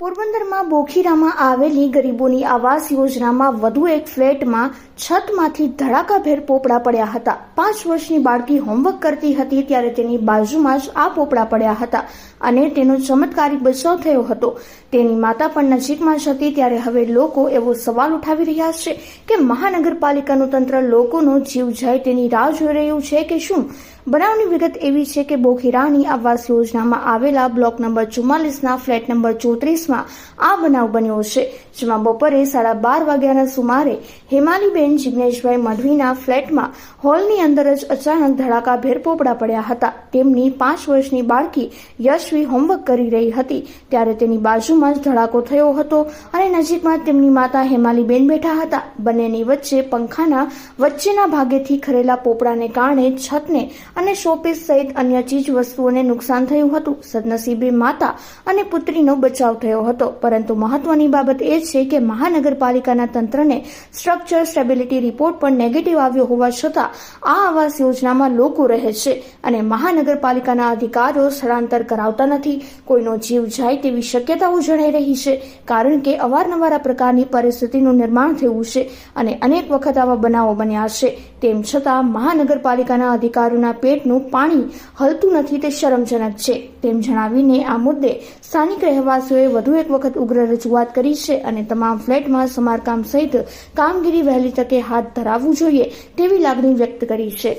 પોરબંદરમાં બોખીરામાં આવેલી ગરીબોની આવાસ યોજનામાં વધુ એક ફ્લેટમાં છતમાંથી ધડાકાભેર પોપડા પડ્યા હતા. પાંચ વર્ષની બાળકી હોમવર્ક કરતી હતી ત્યારે તેની બાજુમાં જ આ પોપડા પડ્યા હતા અને તેનો ચમત્કારિક બચાવ થયો હતો. તેની માતા પણ નજીકમાં જ હતી ત્યારે હવે લોકો એવો સવાલ ઉઠાવી રહ્યા છે કે મહાનગરપાલિકાનું તંત્ર લોકોનો જીવ જાય તેની રાહ જોઈ રહ્યું છે કે શું? બનાવની વિગત એવી છે કે બોખીરાની આવાસ યોજનામાં આવેલા બ્લોક નંબર ચુમ્માલીસના ફ્લેટ નંબર ચોત્રીસમાં આ બનાવ બન્યો છે, જેમાં બપોરે સાડા બાર વાગ્યાના સુમારે હેમાલીબેન જિગ્નેશભાઈ મઢવીના ફ્લેટમાં હોલની અંદર જ અચાનક ધડાકાભેર પોપડા પડ્યા હતા. તેમની પાંચ વર્ષની બાળકી યશવી હોમવર્ક કરી રહી હતી. ત્યારે તેની બાજુમાં જ ધડાકો થયો હતો અને નજીકમાં તેમની માતા હેમાલીબેન બેઠા હતા. બંનેની વચ્ચે પંખાના વચ્ચેના ભાગેથી ખરેલા પોપડાને કારણે છતને અને શોપીસ સહિત અન્ય ચીજ વસ્તુઓને નુકસાન થયું હતું. સદનસીબે માતા અને પુત્રીનો બચાવ થયો હતો. પરંતુ મહત્વની બાબત એ છે કે મહાનગરપાલિકાના તંત્રને સ્ટ્રક્ચર સ્ટેબિલિટી રિપોર્ટ પણ નેગેટિવ આવ્યો હોવા છતાં આ આવાસ યોજનામાં લોકો રહે છે અને મહાનગરપાલિકાના અધિકારીઓ સ્થળાંતર કરાવતા નથી. કોઈનો જીવ જાય તેવી શક્યતાઓ જણાઈ રહી છે, કારણ કે અવારનવાર આ પ્રકારની પરિસ્થિતિનું નિર્માણ થયું છે અને અનેક વખત આવા બનાવો બન્યા છે. તેમ છતાં મહાનગરપાલિકાના અધિકારીઓના પેટનું પાણી હલતું નથી તે શરમજનક છે. તેમ જણાવીને આ મુદ્દે સ્થાનિક રહેવાસીઓએ વધુ એક વખત ઉગ્ર રજૂઆત કરી છે અને તમામ ફ્લેટમાં સમારકામ સહિત કામગીરી વહેલી તકે હાથ ધરાવવું જોઈએ તેવી લાગણી વ્યક્ત કરી છે.